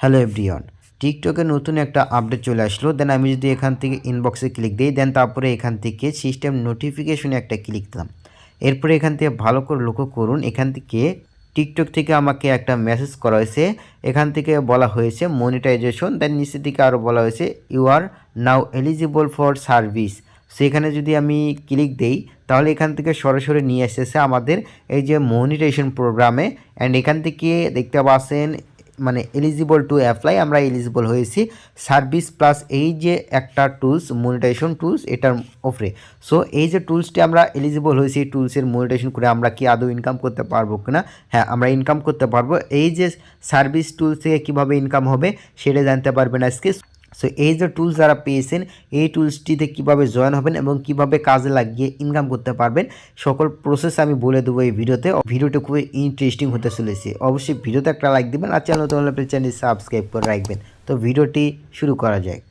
Hello everyone টিকটকে নতুন একটা আপডেট চলে আসলো। দেন আমি যদি এখান থেকে ইনবক্সে ক্লিক দিই দেন তারপরে এখান থেকে সিস্টেম নোটিফিকেশনে একটা ক্লিক দিলাম। এরপরে এখান থেকে ভালো করে লক্ষ্য করুন, এখান থেকে টিকটক থেকে আমাকে একটা মেসেজ করা হয়েছে। এখান থেকে বলা হয়েছে মনিটাইজেশন দেন নিচের দিকে আরও বলা হয়েছে you are now eligible for service সেখানে যদি আমি ক্লিক দেই, তাহলে এখান থেকে সরাসরি নিয়ে এসেছে আমাদের এই যে মনিটাইজেশন প্রোগ্রামে অ্যান্ড এখান থেকে দেখতে পাচ্ছেন মানে এলিজিবল টু অ্যাপ্লাই আমরা এলিজিবল হয়েছি। সার্ভিস প্লাস এই যে একটা টুলস মনিটাইজেশন টুলস এটার ওপরে সো এই যে টুলসটি আমরা এলিজিবল হয়েছি, এই টুলসের মনিটাইজেশন করে আমরা কি আদৌ ইনকাম করতে পারব কি না হ্যাঁ আমরা ইনকাম করতে পারব। এই যে সার্ভিস টুলস থেকে কীভাবে ইনকাম হবে, সেটা জানতে পারবেন আজকে। সো এই যে টুলস যারা পেয়েছেন, এই টুলসটিতে কীভাবে জয়েন হবেন এবং কীভাবে কাজে লাগিয়ে ইনকাম করতে পারবেন, সকল প্রসেস আমি বলে দেবো এই ভিডিওতে। ভিডিওটি খুবই ইন্টারেস্টিং হতে চলেছে। অবশ্যই ভিডিওতে একটা লাইক দেবেন আর চ্যানেল হলে চ্যানেল সাবস্ক্রাইব করে রাখবেন। তো, ভিডিওটি শুরু করা যায়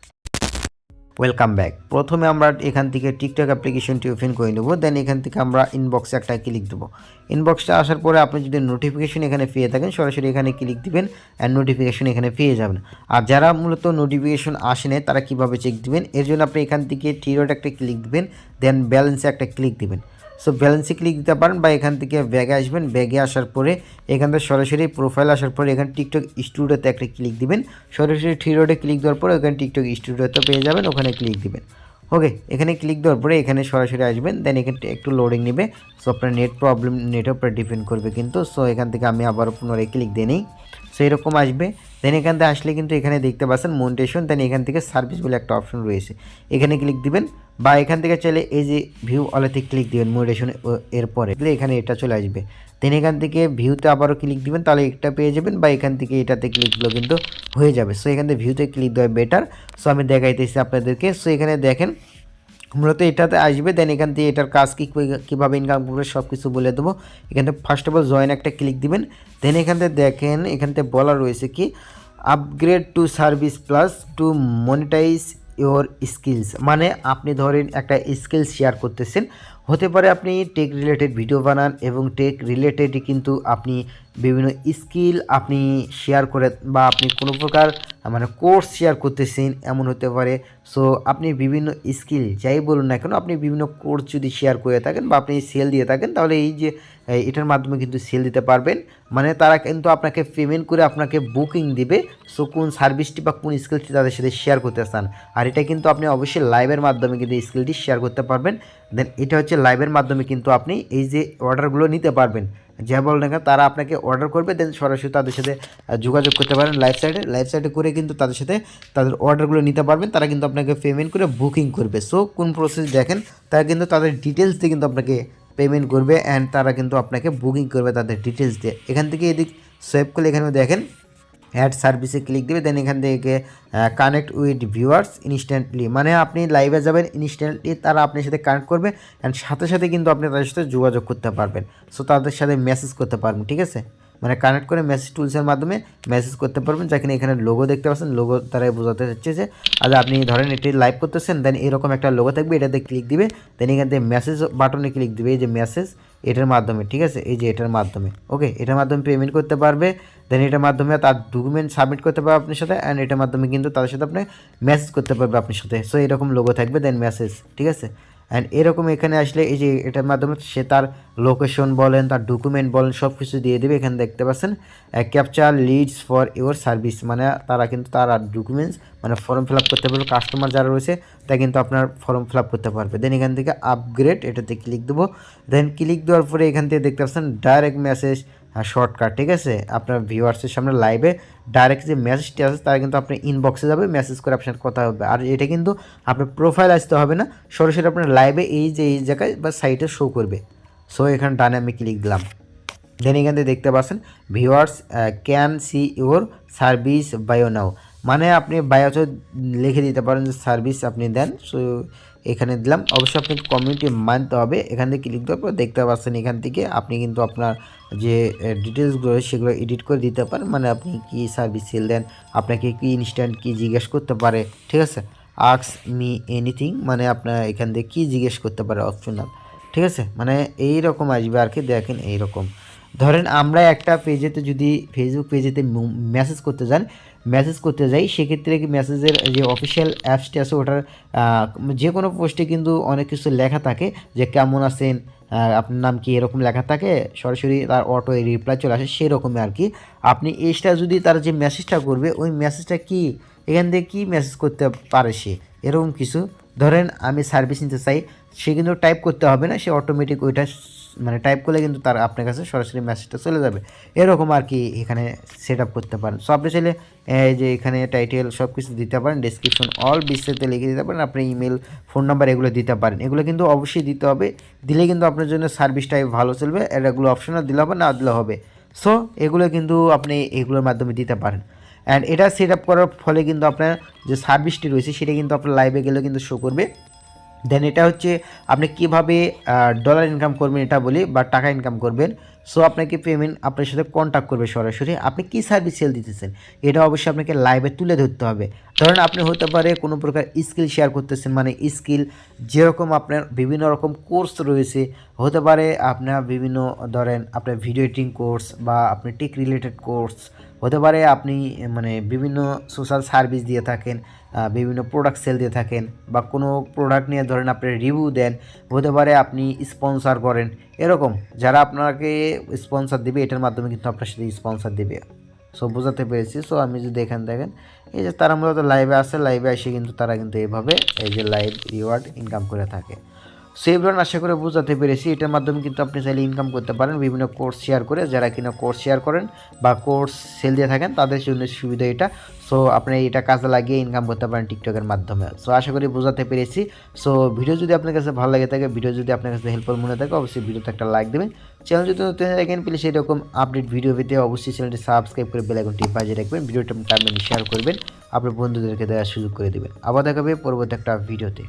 ওয়েলকাম ব্যাক প্রথমে আমরা এখান থেকে টিকটক অ্যাপ্লিকেশনটি ওপেন করে নেব দেন এখান থেকে আমরা ইনবক্সে একটা ক্লিক দেবো। ইনবক্সটা আসার পরে আপনি যদি নোটিফিকেশন এখানে পেয়ে থাকেন, সরাসরি এখানে ক্লিক দিবেন অ্যান্ড নোটিফিকেশন এখানে পেয়ে যাবেন। আর যারা মূলত নোটিফিকেশন আসে না তারা কীভাবে চেক দিবেন? এর জন্য আপনি এখান থেকে থ্রিডট একটা ক্লিক দিবেন দেন ব্যালেন্সে একটা ক্লিক দিবেন। সো ব্যালেন্সে ক্লিক দিতে পারেন বা এখান থেকে ব্যাগে আসবেন। ব্যাগে আসার পরে এখান থেকে সরাসরি প্রোফাইল আসার পরে এখানে টিকটক স্টুডিওতে একটা ক্লিক দিবেন। সরাসরি থ্রি রোডে ক্লিক দেওয়ার পরে ওখানে টিকটক স্টুডিওতে পেয়ে যাবেন, ওখানে ক্লিক দিবেন। ওকে এখানে ক্লিক দেওয়ার পরে এখানে সরাসরি আসবেন দেন এখানে একটু লোডিং নেবে। সো আপনার নেট প্রবলেম নেটের উপরে ডিপেন্ড করবে কিন্তু। সো এখান থেকে আমি আবার পুনরায় ক্লিক দিয়ে নিই। সো এরকম আসবে। দেন এখান থেকে আসলে কিন্তু এখানে দেখতে পাচ্ছেন মনিটেশন দেন এখান থেকে সার্ভিস বলে একটা অপশন রয়েছে। এখানে ক্লিক দিবেন বা এখান থেকে চলে এই যে ভিউ অলেতে ক্লিক দিবেন মনিটেশন এরপরে। এখানে এটা চলে আসবে। দেন এখান থেকে ভিউতে আবারও ক্লিক দিবেন, তাহলে এটা পেয়ে যাবেন বা এখান থেকে এটাতে ক্লিক দিলেও কিন্তু হয়ে যাবে। সো এখান থেকে ভিউতে ক্লিক দেওয়া বেটার সো আমি দেখাইতেছি আপনাদেরকে। সো এখানে দেখেন মূলত এটাতে আসবে দেন এখান থেকে এটার কাজ কী কীভাবে ইনকাম করবে সব কিছু বলে দেবো। এখান থেকে ফার্স্ট অফ অল জয়েন একটা ক্লিক দিবেন দেন এখান থেকে দেখেন, এখান থেকে বলা রয়েছে কি upgrade to service plus to monetize your skills মানে আপনি ধরেন একটা স্কিল শেয়ার করতেছেন হতে পারে আপনি টেক রিলেটেড ভিডিও বানান এবং টেক রিলেটেডই কিন্তু আপনি বিভিন্ন স্কিল আপনি শেয়ার করে বা আপনি কোনো প্রকার মানে কোর্স শেয়ার করতেছেন, এমন হতে পারে। সো আপনি বিভিন্ন স্কিল যাই বলুন না কেন, আপনি বিভিন্ন কোর্স যদি শেয়ার করে থাকেন বা আপনি সেল দিয়ে থাকেন, তাহলে এই যে এটার মাধ্যমে কিন্তু সেল দিতে পারবেন। মানে তারা কিন্তু আপনাকে পেমেন্ট করে আপনাকে বুকিং দিবে সো কোন সার্ভিসটি বা কোন স্কিলটি তাদের সাথে শেয়ার করতে চান। আর এটা কিন্তু আপনি অবশ্যই লাইভের মাধ্যমে কিন্তু স্কিলটি শেয়ার করতে পারবেন। দেন এটা হচ্ছে লাইভের মাধ্যমে কিন্তু আপনি এই যে অর্ডারগুলো নিতে পারবেন। যা বল না, তারা আপনাকে অর্ডার করবে দেন সরাসরি তাদের সাথে যোগাযোগ করতে পারেন লাইভ সাইডে করে কিন্তু তাদের সাথে তাদের অর্ডারগুলো নিতে পারবেন। তারা কিন্তু আপনাকে পেমেন্ট করে বুকিং করবে। সো কোন প্রসেস দেখেন, তারা কিন্তু তাদের ডিটেলস দিয়ে কিন্তু আপনাকে পেমেন্ট করবে অ্যান্ড তারা কিন্তু আপনাকে বুকিং করবে তাদের ডিটেলস দিয়ে। এখান থেকে এদিক সোয়েব করলে এখানে দেখেন অ্যাড সার্ভিসে ক্লিক দেবে দেন এখান থেকে কানেক্ট উইথ ভিউয়ার্স ইনস্ট্যান্টলি মানে আপনি লাইভে যাবেন ইনস্ট্যান্টলি তারা আপনার সাথে কানেক্ট করবে অ্যান্ড সাথে সাথে কিন্তু আপনি তাদের সাথে যোগাযোগ করতে পারবেন। সো তাদের সাথে মেসেজ করতে পারবেন, ঠিক আছে? মানে কানেক্ট করে মেসেজ টুলসের মাধ্যমে মেসেজ করতে পারবেন যেখানে এখানে লোগো দেখতে পাচ্ছেন লোগো দ্বারাই বোঝাতে চাচ্ছে যে আর আপনি ধরেন এটি লাইভ করতেছেন দেন এরকম একটা লোগো থাকবে, এটাতে ক্লিক দিবে দেন এখান থেকে মেসেজ বাটনে ক্লিক দিবে, এই যে মেসেজ এটার মাধ্যমে, ঠিক আছে? এই যে এটার মাধ্যমে ওকে এটার মাধ্যমে পেমেন্ট করতে পারবে দেন এটার মাধ্যমে তার ডকুমেন্ট সাবমিট করতে পারবে আপনার সাথে অ্যান্ড এটার মাধ্যমে কিন্তু তাদের সাথে আপনি মেসেজ করতে পারবে আপনার সাথে। সো এরকম লোগো থাকবে দেন মেসেজ ঠিক আছে? অ্যান্ড এরকম এখানে আসলে এই যে এটার মাধ্যমে সে তার লোকেশন বলেন, তার ডকুমেন্ট বলেন সব কিছু দিয়ে দেবে। এখানে দেখতে পাচ্ছেন capture leads for your service মানে তারা কিন্তু তার ডকুমেন্টস মানে ফর্ম ফিল করতে পারবে। কাস্টমার যারা রয়েছে তা কিন্তু আপনার ফর্ম ফিল করতে পারবে। দেন এখান থেকে আপগ্রেড এটাতে ক্লিক দেবো। দেন ক্লিক দেওয়ার পরে এখান থেকে দেখতে পাচ্ছেন ডাইরেক্ট মেসেজ শর্টকাট ঠিক আছে? আপনার ভিউয়ার্সের সামনে লাইভে ডাইরেক্ট যে মেসেজটি আছে তারা কিন্তু আপনার ইনবক্সে যাবে মেসেজ করে আপনার কথা হবে। আর এটা কিন্তু আপনার প্রোফাইল আসতে হবে না, সরাসরি আপনার লাইভে এই যে, এই জায়গায় বা সাইটে শো করবে। সো এখানে ডানে আমি ক্লিক দিলাম। দেন এখান থেকে দেখতে পাচ্ছেন viewers can see your service bio now মানে আপনি বায়োতে লিখে দিতে পারেন যে সার্ভিস আপনি দেন। সো এখানে দিলাম। অবশ্যই আপনি কমিউনিটি মানতে হবে। এখান থেকে ক্লিক দেওয়ার পর দেখতে পাচ্ছেন এখান থেকে আপনি কিন্তু আপনার যে ডিটেলসগুলো সেগুলো এডিট করে দিতে পারেন। মানে আপনি কি সার্ভিস সেল দেন, আপনাকে কি ইনস্ট্যান্ট কি জিজ্ঞেস করতে পারে, ঠিক আছে? আক্স মি এনিথিং মানে আপনার এখান থেকে কী জিজ্ঞেস করতে পারে অপশনাল ঠিক আছে? মানে এই রকম আসবে আর কি, দেখেন এই রকম ধরেন আমরা একটা পেজেতে যদি ফেসবুক পেজেতে মেসেজ করতে যান মেসেজ করতে যাই, সেক্ষেত্রে কি মেসেজের যে অফিসিয়াল অ্যাপসটি আছে, ওটার যে কোনো পোস্টে কিন্তু অনেক কিছু লেখা থাকে, যে কেমন আছেন আপনার নাম কি এরকম লেখা থাকে, সরাসরি তার অটো রিপ্লাই চলে আসে সেরকমই আর কি। আপনি এইটা যদি তার যে মেসেজটা করবে, ওই মেসেজটা কি, এখান থেকে কী মেসেজ করতে পারে সে? এরকম কিছু। ধরেন আমি সার্ভিস নিতে চাই, সে কিন্তু টাইপ করতে হবে না, সে অটোমেটিক ওইটা মানে টাইপ করলে কিন্তু তার আপনার কাছে সরাসরি মেসেজটা চলে যাবে। এরকম আর কি এখানে সেট করতে পারেন। সো আপনি চাইলে যে এখানে টাইটেল সব কিছু দিতে পারেন ডিসক্রিপশন অল বিস্তারিত লিখে দিতে পারেন, আপনি ইমেল ফোন নাম্বার এগুলো দিতে পারেন। এগুলো কিন্তু অবশ্যই দিতে হবে। দিলে কিন্তু আপনার জন্য সার্ভিসটাই ভালো চলবে। এগুলো অপশনাল দিলে হবে, না দিলে হবে। সো এগুলো কিন্তু আপনি এগুলোর মাধ্যমে দিতে পারেন। অ্যান্ড এটা সেট করার ফলে কিন্তু আপনার যে সার্ভিসটি রয়েছে, সেটা কিন্তু আপনার লাইভে গেলে কিন্তু শো করবে। দেন এটা হচ্ছে আপনি কীভাবে ডলার ইনকাম করবেন এটা বলি বা টাকা ইনকাম করবেন। সো আপনাকে পেমেন্ট আপনার সাথে কন্ট্যাক্ট করবে সরাসরি। আপনি কি সার্ভিস সেল দিতেছেন? এটা অবশ্যই আপনাকে লাইভে তুলে ধরতে হবে। ধরেন আপনি হতে পারে কোনো প্রকার স্কিল শেয়ার করতেছেন মানে স্কিল যেরকম আপনার বিভিন্ন রকম কোর্স রয়েছে, হতে পারে আপনার বিভিন্ন, ধরেন আপনার ভিডিও এডিটিং কোর্স বা আপনি টেক রিলেটেড কোর্স হতে পারে আপনি মানে বিভিন্ন সোশ্যাল সার্ভিস দিয়ে থাকেন বিভিন্ন প্রোডাক্ট সেল দিয়ে থাকেন বা কোনো প্রোডাক্ট নিয়ে ধরেন আপনি রিভিউ দেন, হতে পারে আপনি স্পন্সর করেন, এরকম। যারা আপনাকে স্পন্সর দেবে, এটার মাধ্যমে কিন্তু আপনার সাথে স্পন্সর দেবে। সো বোঝাতে পেরেছি। সো আমি যদি এখান দেখেন, এই যে তারা মূলত লাইভে আসে লাইভে এসে কিন্তু তারা কিন্তু এইভাবে এই যে লাইভ রিওয়ার্ড ইনকাম করে থাকে। সো এবার আশা করে বোঝাতে পেরেছি। এটার মাধ্যমে কিন্তু আপনি চাইলে ইনকাম করতে পারেন, বিভিন্ন কোর্স শেয়ার করে। যারা কিনা কোর্স শেয়ার করেন বা কোর্স সেল দিয়ে থাকেন, তাদের জন্য সুবিধা এটা। সো আপনি এটা কাজে লাগিয়ে ইনকাম করতে পারেন টিকটকের মাধ্যমে। সো আশা করি বোঝাতে পেরেছি। সো ভিডিও যদি আপনার কাছে ভালো লাগে থাকে ভিডিও যদি আপনার কাছে হেল্পফুল মনে থাকে, অবশ্যই ভিডিওতে একটা লাইক দেবেন। চ্যানেল যদি নতুন দেখেন প্লিজ এরকম আপডেট ভিডিও পেতে অবশ্যই চ্যানেলটি সাবস্ক্রাইব করে বেল আইকনটি বাজিয়ে রাখবেন। ভিডিওটা টাইমে শেয়ার করবেন। আপনার বন্ধুদেরকে দেওয়ার সুযোগ করে দেবেন। আবার দেখাবে পরবর্তী একটা ভিডিওতে